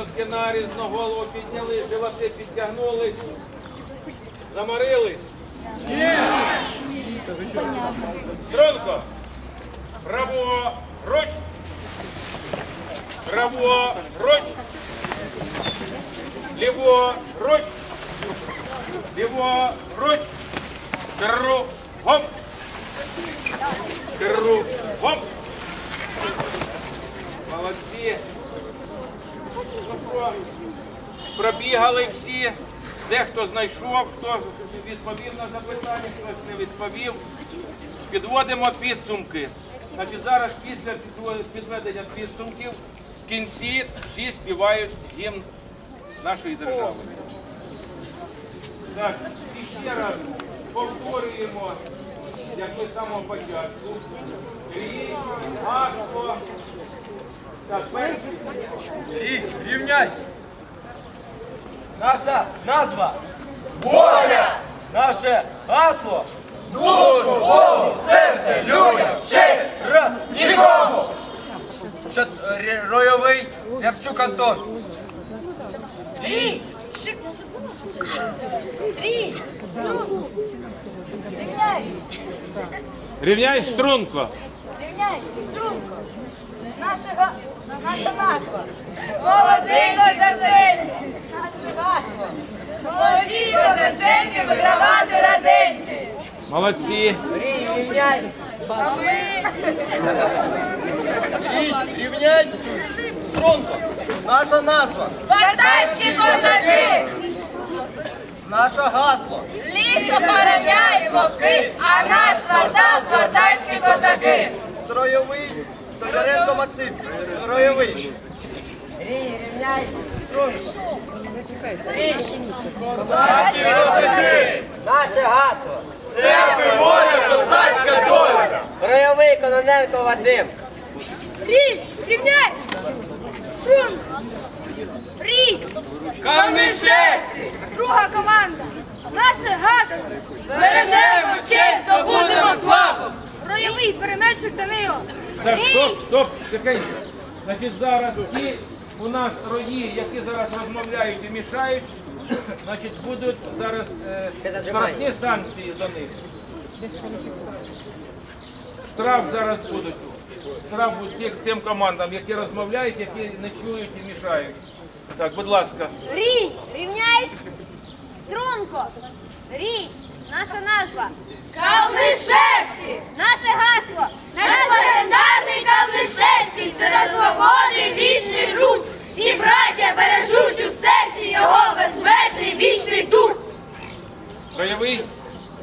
носки нарізно, голову підняли, животи підтягнулись. Заморились? Ні! Струнко! Право, руч! Право, руч! Ліво, руч! Ліво, руч! Кругом! Кругом! Молодці! Ну що, пробігали всі, дехто знайшов, хто відповів на запитання, хтось не відповів. Підводимо підсумки. Значить, зараз після підведення підсумків в кінці всі співають гімн нашої держави. Так, і ще раз повторюємо, як ми з самого початку. Гасло. Так, перший. Рівняй. Наша назва. Воля. Наше гасло. Душу, Богу, серце, людям, честь, раз, нікому. Чот, р- ройовий Рябчук Антон. Рій! Шик! Рій! Струн! Рівняй! Рівняй струнко. Рівняй! Струнко! Наша, га... Наша назва! Молодий козаченьки! Наше гасло! Молоді козаченьки вигравати раденьки! Молодці. А ми... Рівняй струнко. Наша назва, Бартайські козачі! наше гасло. Ліс охороняють вовки, а наш квартал квартальські козаки! Стройовий Столяренко Максим. Строєвий. Рій, рівняй. Наше гасло. Степи, воля, козацька доля. Строєвий Кононенко Вадим. Рій! Рівняй! Струн! Рій! Камішевці. Друга команда! Наше гасло! Збережемо честь, здобудемо славу! Роєвий переменшик Данило! Так, стоп, стоп, тихенько. Значить, зараз ті у нас рої, які зараз розмовляють і мішають, значить, будуть зараз е, штрафні санкції до них. Штраф зараз будуть. Штраф буде тих, тим командам, які розмовляють, які не чують і мішають. Так, будь ласка. Рій, рівняйсь, струнко. Рій, наша назва. Калнишевці! Наше гасло. Наш легендарний Калнишевський це на свободи вічний рух. Всі браття бережуть у серці його безсмертний вічний дух. Краєвий.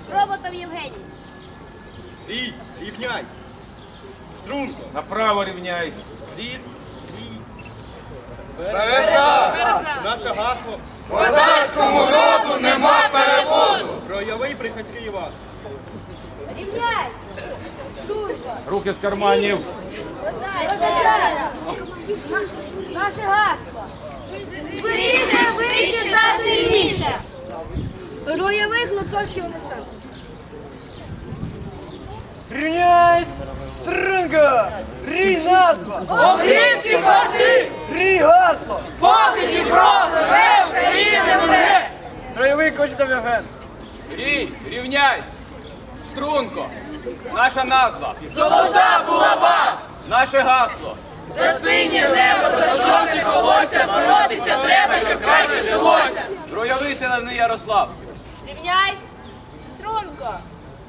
Скроботов Євгеній. Рій, рівняй. Струнко. Направо рівняйся. Рій, рій. Береза. Наше гасло. Козацькому роду нема переводу. Ройовий Приходський Іван. Руки з карманів. Наше гасло. Сильніше, вище та сильніше. Роєвих Лутковський Олександр. Рівняйсь. Струнко. Рій назва. Огрівські порти, Рій гасло. поки Дніпро, рве України мре. Ройовий Кочетов Євген. Рій, рівняйсь. Струнко. Наша назва. Золота булава, Наше гасло. за синє небо, за жовті колося, боротися треба, щоб краще жилося. Ройовий Телевний Ярослав. Рівняйсь. Струнко.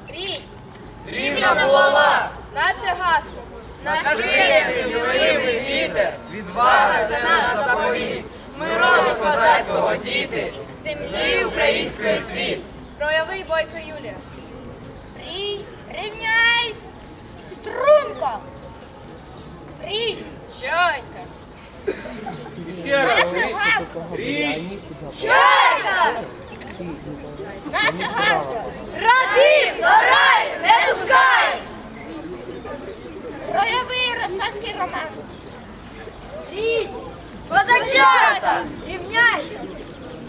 Рій. Срібна булава, Наше гасло. наш зміливий вітер, відвага це наш заповіт. Ми роду козацького діти, землі української цвіт. Роєвий Бойко Юлія. Рівняйсь. Струнко. Чайка. Ще раз. Наше гасло. Чайка! Наше гасло! Рабів до раю не пускай! Роєвий ростовський роман. Рій! Козачата! Рівняйся!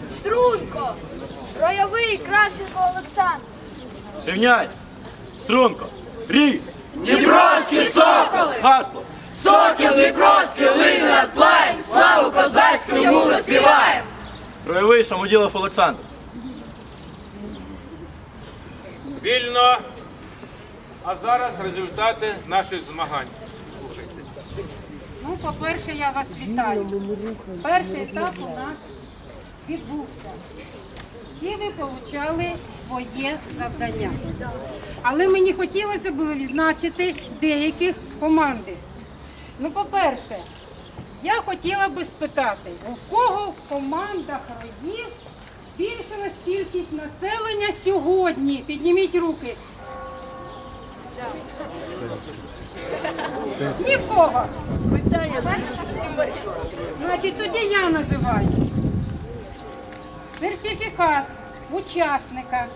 Струнко! Роєвий Кравченко Олександр. Рівняйсь. Струнко. Рій. Дніпровські соколи. Гасло. Сокіл Дніпровський лине над плаєм, Славу козацьку йому ми співаємо! Ройовий Шамуділов Олександр. Вільно. А зараз результати наших змагань. Ну, по-перше, я вас вітаю. Перший етап у нас відбувся. Всі ви отримали своє завдання. Але мені хотілося б відзначити деяких команди. Ну, по-перше, я хотіла би спитати, у кого в командах роїв збільшилась кількість населення сьогодні? Підніміть руки. Ні в кого. Значить, тоді я називаю. Сертифікат учасника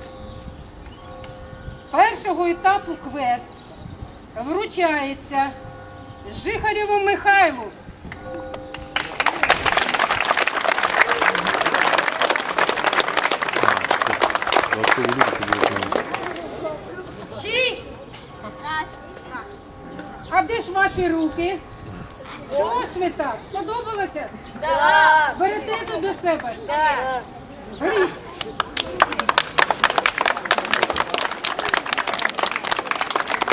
першого етапу квест вручається Жихарєву Михайлу. Чий? А де ж ваші руки? Чого ж ви так? Сподобалося? Так. Берете тут до себе? Так. Беріть.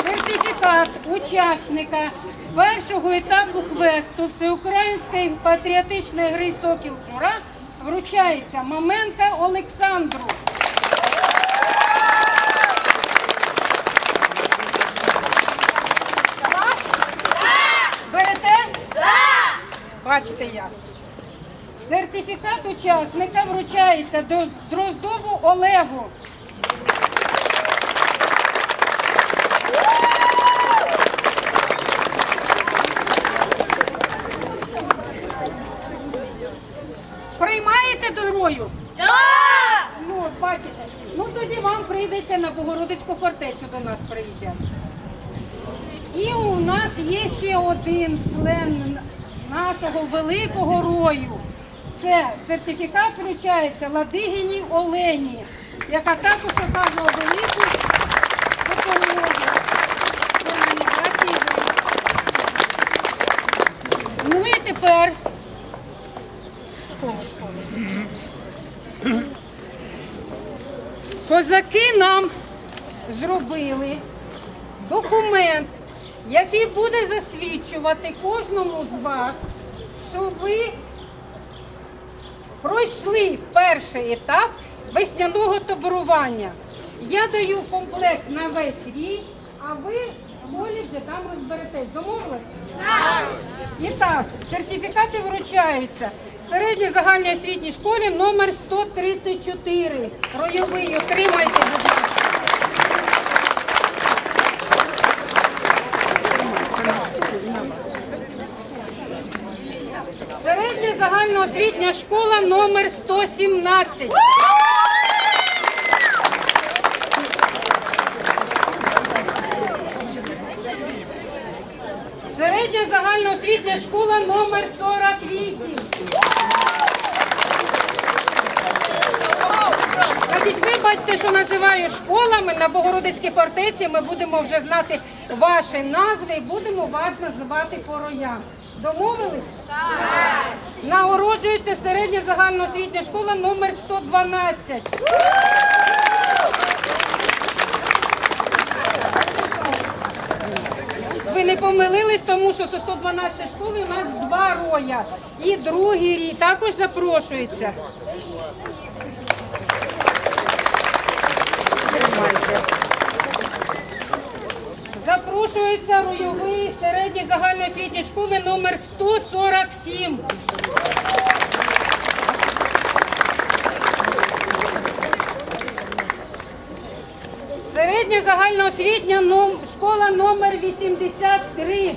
Сертифікат учасника першого етапу квесту Всеукраїнської патріотичної гри Сокіл Жура вручається Маменка Олександру. Бачите як. Сертифікат учасника вручається до Дроздову Олегу. Приймаєте дорою? Так! Ну, бачите. Ну тоді вам прийдеться на Богородицьку фортецю до нас приїжджати. І у нас є ще один член нашого великого рою. Це сертифікат вручається Ладигіній Олені, яка також оказувала велику допомогу. Ну тепер школа. Козаки нам зробили документ, який буде засвідчувати кожному з вас, що ви пройшли перший етап весняного таборування. Я даю комплект на весь рік, а ви в коледжі там розберетесь. Домовились? Так. І так, сертифікати вручаються середній загальній освітній школі номер 134. Ройовий, отримайте, будь ласка. Середня загальноосвітня школа номер 117. Середня загальноосвітня школа номер 48. Значить, ви бачите, що називаю школами на Богородицькій фортеці. Ми будемо вже знати ваші назви і будемо вас називати по роям. Домовились? Так. Нагороджується середня загальноосвітня школа номер 112. Ви не помилились, тому що з 112 школи у нас два роя. І другий рій також запрошується. Тримайте. Запрошується ройовий середній загальноосвітній школи номер 147. Середня загальноосвітня школа номер 83.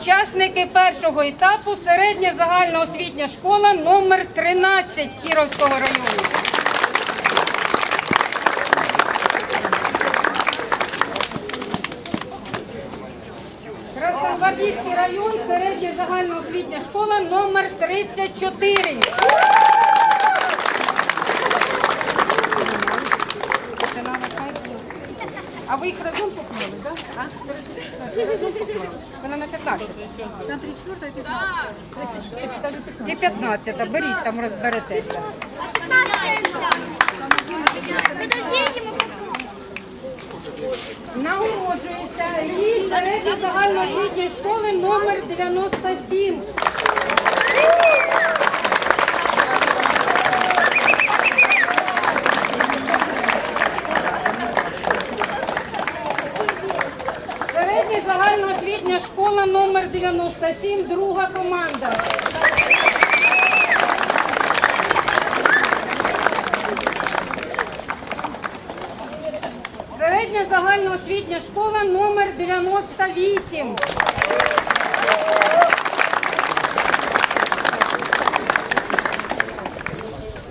Учасники першого етапу середня загальноосвітня школа номер 13 Кіровського району. Красногвардійський район, середня загальноосвітня школа номер 34. А ви їх разом поклали, так? Вона на 15. На 34 і 15. І 15. Беріть там, розберетеся. Нагороджується рік середньої загальноосвітньої школи номер 97. Середня загальноосвітня школа номер 97, друга команда. Середня загальноосвітня школа номер 98.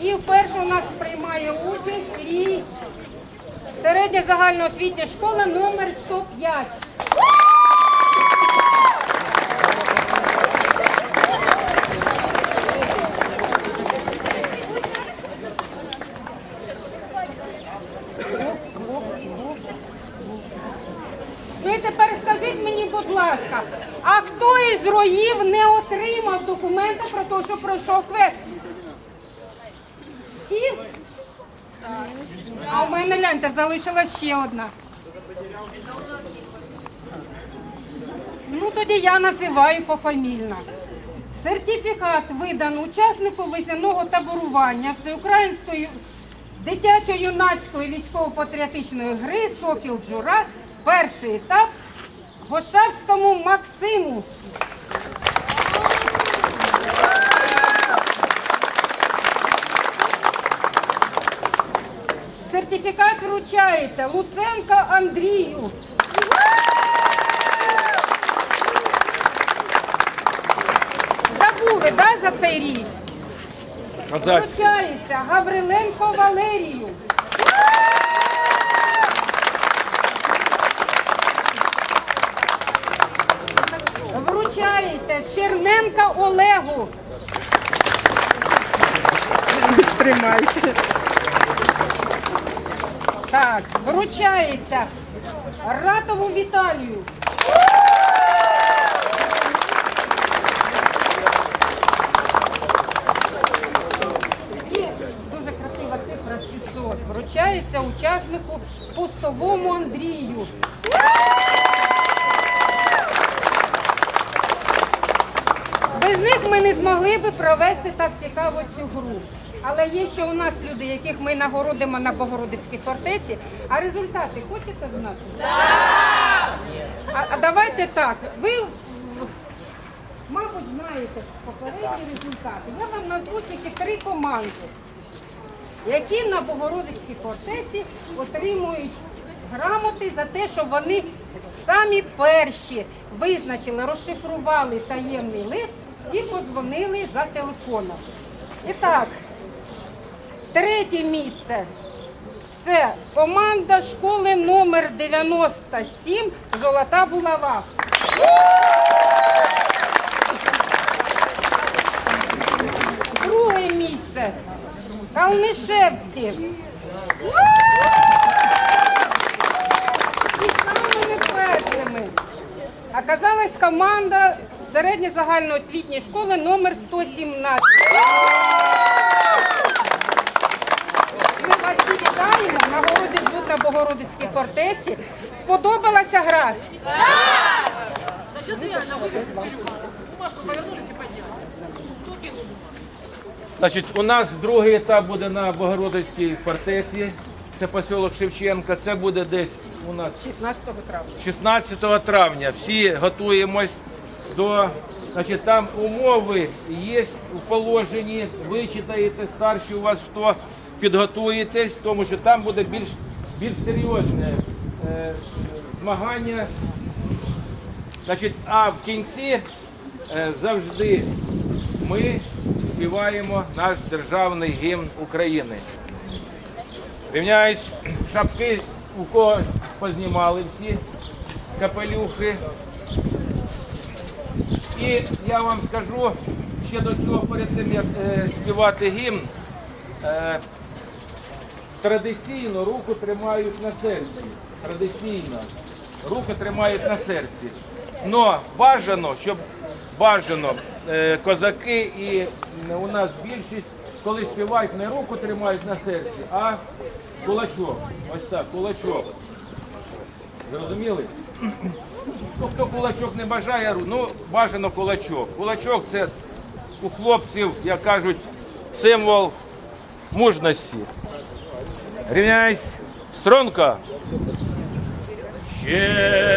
І вперше у нас приймає участь і середня загальноосвітня школа номер 105. Ну і тепер скажіть мені, будь ласка, а хто із роїв не отримав документа про те, що пройшов квест? Всі? А у мене гляньте, залишилась ще одна. Ну тоді я називаю пофамільно. Сертифікат видан учаснику весняного таборування всеукраїнської дитячо-юнацької військово-патріотичної гри Сокіл Джура. Перший етап Гошавському Максиму. Сертифікат вручається Луценко Андрію. Забули, да, за цей рік? Вручається Гавриленко Валерію. Вручається Черненка Олегу. Тримайте. Так, вручається Ратову Віталію. І дуже красива цифра 600. Вручається учаснику пустовому Андрію. Без них ми не змогли би провести так цікаво цю гру. Але є ще у нас люди, яких ми нагородимо на Богородицькій фортеці. А результати хочете знати? Так! А, а давайте так. Ви, мабуть, знаєте попередні результати. Я вам назву тільки три команди, які на Богородицькій фортеці отримують грамоти за те, що вони самі перші визначили, розшифрували таємний лист і подзвонили за телефоном. І так, третє місце. Це команда школи номер 97 Золота булава. Друге місце. Калнишевці. І самими першими оказалась команда середньозагальноосвітньої школи номер 117. Ми вас вітаємо, нагороди ждуть на Богородицькій фортеці. Сподобалася гра? Значить, у нас другий етап буде на Богородицькій фортеці. Це поселок Шевченка. Це буде десь у нас 16 травня. 16 травня. Всі готуємось до. Значить, там умови є у положенні. Ви читаєте старші у вас хто підготуєтесь, тому що там буде більш, більш серйозне е, змагання. Значить, а в кінці е, завжди ми співаємо наш державний гімн України. Рівняюсь, шапки у кого познімали всі капелюхи. І я вам скажу ще до цього, перед тим як е, співати гімн, е, традиційно руку тримають на серці. Традиційно руку тримають на серці. Но бажано, щоб бажано е, козаки і у нас більшість, коли співають, не руку тримають на серці, а кулачок. Ось так, кулачок. Зрозуміли? Хто кулачок не бажає, ну бажано кулачок. Кулачок це у хлопців, як кажуть, символ мужності. Рівняйсь, стронка. Ще